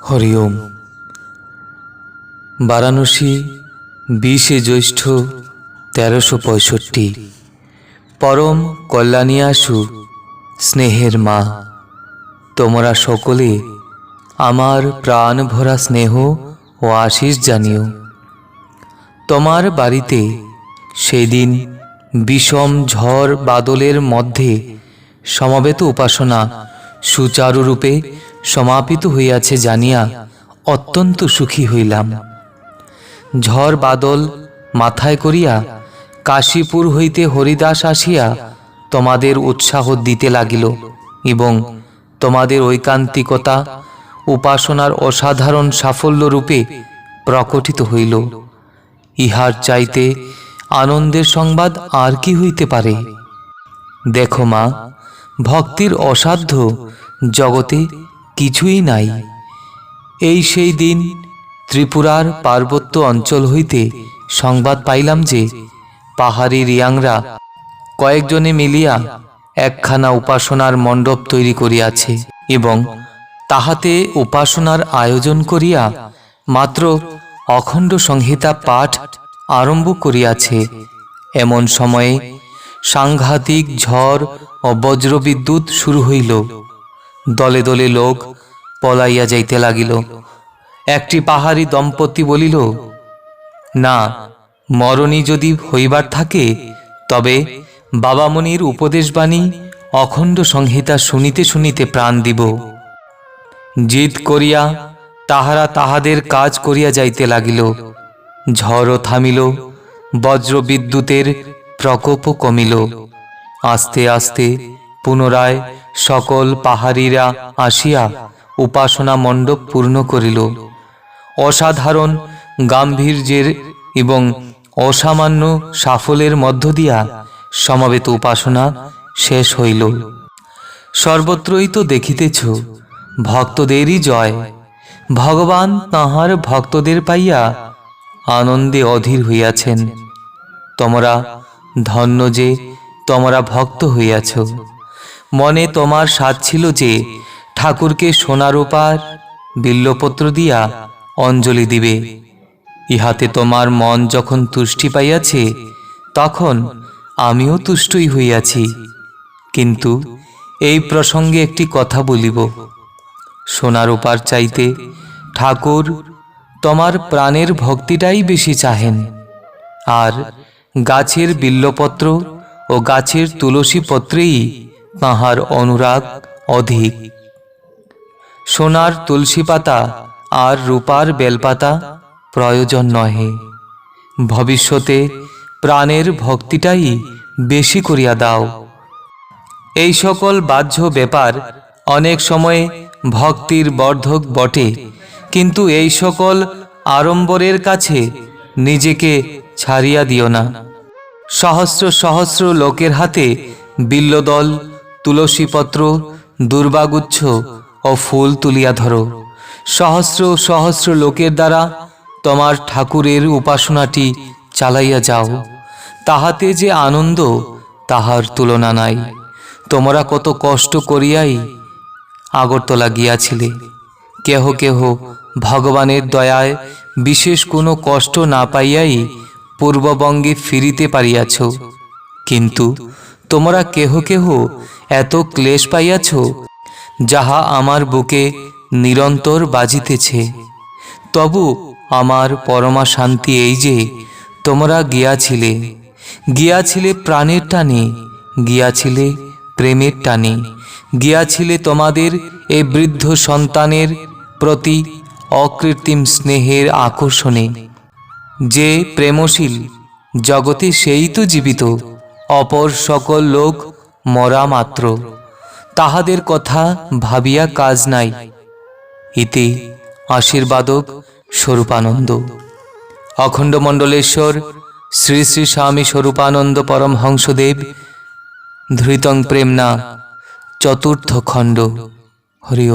হরি ওম বারাণসী বিশে জ্যৈষ্ঠ তেরোশো পঁয়ষট্টি। পরম কল্যাণী আসু স্নেহের মা। তোমরা সকলে আমার প্রাণ ভরা স্নেহ ও আশিস জানিও। তোমার বাড়িতে সেই দিন বিষম ঝড় বাদলের মধ্যে সমবেত উপাসনা সুচারুরূপে সমাপিত হইয়াছে জানিয়া অত্যন্ত সুখী হইলাম। ঝড় বাদল মাথায় করিয়া কাশীপুর হইতে হরিদাস আসিয়া তোমাদের উৎসাহ দিতে লাগিল এবং তোমাদের ঐকান্তিকতা, উপাসনার অসাধারণ সাফল্য রূপে প্রকটিত হইল। ইহার চাইতে আনন্দের সংবাদ আর কি হইতে পারে? দেখো মা, ভক্তির অসাধ্য জগতে কিছুই নাই। এই সেই দিন ত্রিপুরার পার্বত্য অঞ্চল হইতে সংবাদ পাইলাম যে পাহাড়ি রিয়াংরা কয়েকজনে মিলিয়া একখানা উপাসনার মণ্ডপ তৈরি করিয়াছে এবং তাহাতে উপাসনার আয়োজন করিয়া মাত্র অখণ্ড সংহিতা পাঠ আরম্ভ করিয়াছে। এমন সময়ে সাংঘাতিক ঝড় ও বজ্রবিদ্যুৎ শুরু হইল। দলে দলে লোক পলাইয়া যাইতে লাগিল। একটি পাহাড়ি দম্পতি বলিল, না মরণী যদি হইবার থাকে, তবে বাবামণির উপদেশবাণী অখণ্ড সংহিতা শুনিতে শুনিতে প্রাণ দিব। জিদ করিয়া তাহারা তাহাদের কাজ করিয়া যাইতে লাগিল। ঝড়ও থামিল, বজ্রবিদ্যুতের প্রকোপও কমিল। আস্তে আস্তে পুনরায় সকল পাহাড়িরা আসিয়া উপাসনা মণ্ডপ পূর্ণ করিল। অসাধারণ গাম্ভীর্যের এবং অসামান্য সাফল্যের মধ্য দিয়া সমাবেত উপাসনা শেষ হইল। সর্বত্রই তো দেখিতেছ, ভক্তদেরই জয়। ভগবান তাহার ভক্তদের পাইয়া আনন্দে অধীর হইয়াছেন। তোমরা ধন্য যে তোমরা ভক্ত হইয়াছ। মনে তোমার সাধ ছিল যে ঠাকুরকে সোনারূপার বিল্লপত্র দিয়া অঞ্জলি দিবে। ইহাতে তোমার মন যখন তুষ্টি পাইয়াছে, তখন আমিও তুষ্টই হইয়াছি। কিন্তু এই প্রসঙ্গে একটি কথা বলিব। সোনার উপার চাইতে ঠাকুর তোমার প্রাণের ভক্তিটাই বেশি চাহেন। আর গাছের বিল্লপত্র ও গাছের তুলসী পত্রেই তাহার অনুরাগ অধিক। সোনার তুলসী পাতা আর রূপার বেলপাতা প্রয়োজন নহে। ভবিষ্যতে প্রাণের ভক্তিটাই বেশি করিয়া দাও। এই সকল বাহ্য ব্যাপার অনেক সময়ে ভক্তির বর্ধক বটে, কিন্তু এই সকল আড়ম্বরের কাছে নিজেকে ছাড়িয়া দিও না। সহস্র সহস্র লোকের হাতে বিল্লদল তুলসীপত্র, দুর্বাগুচ্ছ ও ফুল তুলিয়া ধরো। সহস্র সহস্র লোকের দ্বারা তোমার ঠাকুরের উপাসনাটি চালাইয়া যাও। তাহাতে যে আনন্দ, তাহার তুলনা নাই। তোমরা কত কষ্ট করিয়াই আগরতলা গিয়াছিলে। কেহ কেহ ভগবানের দয়ায় বিশেষ কোনো কষ্ট না পাইয়াই পূর্ববঙ্গে ফিরিতে পারিয়াছ। কিন্তু তোমরা কেহ কেহ এত ক্লেশ পাইয়াছ, যাহা আমার বুকে নিরন্তর বাজিতেছে। তবু আমার পরমা শান্তি এই যে, তোমরা গিয়াছিলে। গিয়াছিলে প্রাণের টানে, গিয়াছিলে প্রেমের টানে। গিয়াছিলে তোমাদের এই বৃদ্ধ সন্তানের প্রতি অকৃত্রিম স্নেহের আকর্ষণে। যে প্রেমশীল, জগতে সেই তো জীবিত, অপর সকল লোক মরা মাত্র। তাহাদের কথা ভাবিয়া কাজ নাই। ইতি আশীর্বাদক স্বরূপানন্দ। অখণ্ড মণ্ডলেশ্বর শ্রী শ্রী স্বামী স্বরূপানন্দ পরমহংসদেব, ধৃতং প্রেমনা চতুর্থ খণ্ড হরি